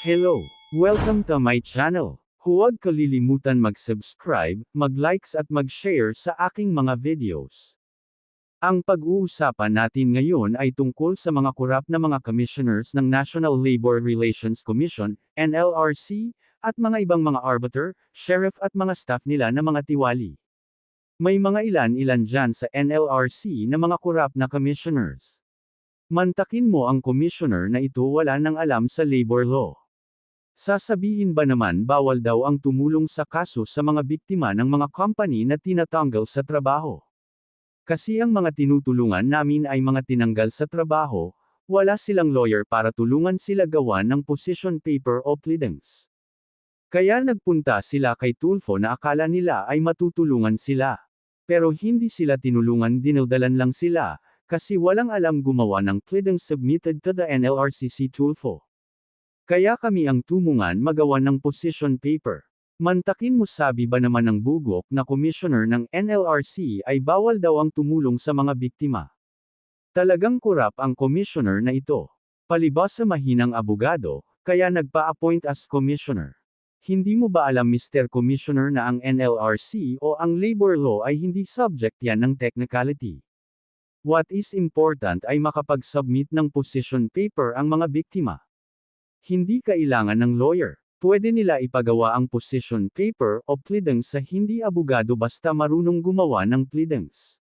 Hello! Welcome to my channel. Huwag kalilimutan mag-subscribe, mag-likes at mag-share sa aking mga videos. Ang pag-uusapan natin ngayon ay tungkol sa mga kurap na mga commissioners ng National Labor Relations Commission, NLRC, at mga ibang mga arbiter, sheriff at mga staff nila na mga tiwali. May mga ilan-ilan dyan sa NLRC na mga kurap na commissioners. Mantakin mo ang commissioner na ito wala nang alam sa labor law. Sasabihin ba naman bawal daw ang tumulong sa kaso sa mga biktima ng mga company na tinatanggal sa trabaho? Kasi ang mga tinutulungan namin ay mga tinanggal sa trabaho, wala silang lawyer para tulungan sila gawa ng position paper o pleadings. Kaya nagpunta sila kay Tulfo na akala nila ay matutulungan sila. Pero hindi sila tinulungan dinildalan lang sila, kasi walang alam gumawa ng pleadings submitted to the NLRCC Tulfo. Kaya kami ang tumungan magawa ng position paper. Mantakin mo sabi ba naman ng bugok na commissioner ng NLRC ay bawal daw ang tumulong sa mga biktima. Talagang kurap ang commissioner na ito. Palibas sa mahinang abogado, kaya nagpa-appoint as commissioner. Hindi mo ba alam Mr. Commissioner na ang NLRC o ang labor law ay hindi subject yan ng technicality? What is important ay makapag-submit ng position paper ang mga biktima. Hindi kailangan ng lawyer. Pwede nila ipagawa ang position paper o pleadings sa hindi abogado basta marunong gumawa ng pleadings.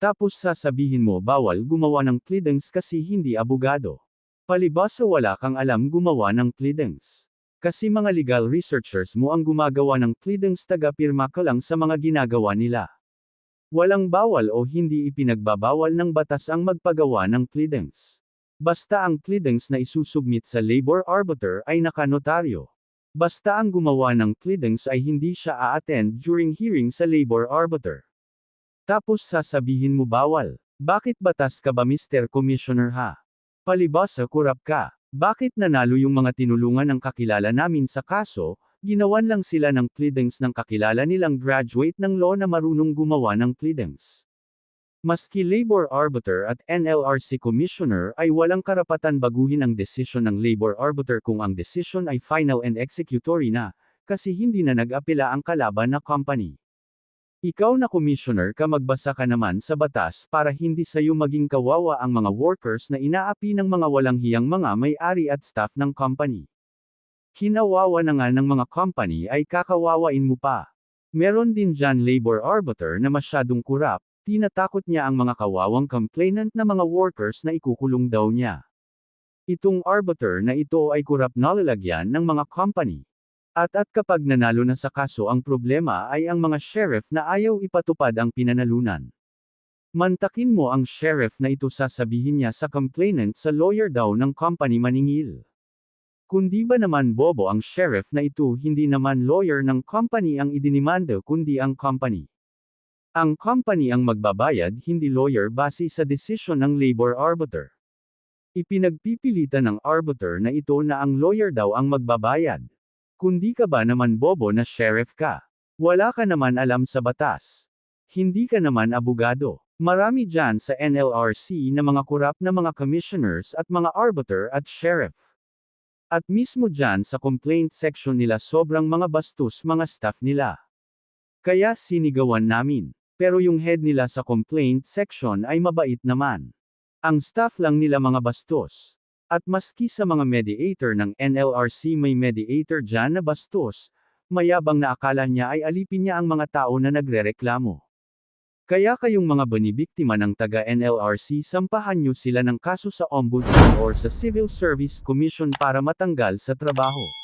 Tapos sasabihin mo bawal gumawa ng pleadings kasi hindi abogado. Palibasa wala kang alam gumawa ng pleadings. Kasi mga legal researchers mo ang gumagawa ng pleadings taga-pirma ka lang sa mga ginagawa nila. Walang bawal o hindi ipinagbabawal ng batas ang magpagawa ng pleadings. Basta ang pleadings na isusubmit sa labor arbiter ay nakanotaryo. Basta ang gumawa ng pleadings ay hindi siya a-attend during hearing sa labor arbiter. Tapos sasabihin mo bawal. Bakit batas ka ba Mr. Commissioner ha? Palibasa kurap ka. Bakit nanalo yung mga tinulungan ng kakilala namin sa kaso, ginawan lang sila ng pleadings ng kakilala nilang graduate ng law na marunong gumawa ng pleadings. Maski labor arbiter at NLRC commissioner ay walang karapatan baguhin ang desisyon ng labor arbiter kung ang desisyon ay final and executory na, kasi hindi na nag-apela ang kalaban na company. Ikaw na commissioner ka magbasa ka naman sa batas para hindi sayo maging kawawa ang mga workers na inaapi ng mga walang hiyang mga may-ari at staff ng company. Kinawawa na nga ng mga company ay kakawawain mo pa. Meron din dyan labor arbiter na masyadong kurap, tinatakot niya ang mga kawawang complainant na mga workers na ikukulong daw niya. Itong arbiter na ito ay kurap na lalagyan ng mga company. At at kapag nanalo na sa kaso ang problema ay ang mga sheriff na ayaw ipatupad ang pinanalunan. Mantakin mo ang sheriff na ito sasabihin niya sa complainant sa lawyer daw ng company maningil. Kundi ba naman bobo ang sheriff na ito hindi naman lawyer ng company ang idinimanda kundi ang company. Ang company ang magbabayad hindi lawyer base sa desisyon ng labor arbiter. Ipinagpipilitan ng arbiter na ito na ang lawyer daw ang magbabayad. Kundi ka ba naman bobo na sheriff ka? Wala ka naman alam sa batas. Hindi ka naman abogado. Marami dyan sa NLRC na mga kurap na mga commissioners at mga arbiter at sheriff. At mismo dyan sa complaint section nila sobrang mga bastos mga staff nila. Kaya sinigawan namin. Pero yung head nila sa complaint section ay mabait naman. Ang staff lang nila mga bastos. At maski sa mga mediator ng NLRC may mediator dyan na bastos, mayabang na akala niya ay alipin niya ang mga tao na nagrereklamo. Kaya kayong mga banibiktima ng taga-NLRC sampahan nyo sila ng kaso sa Ombudsman or sa Civil Service Commission para matanggal sa trabaho.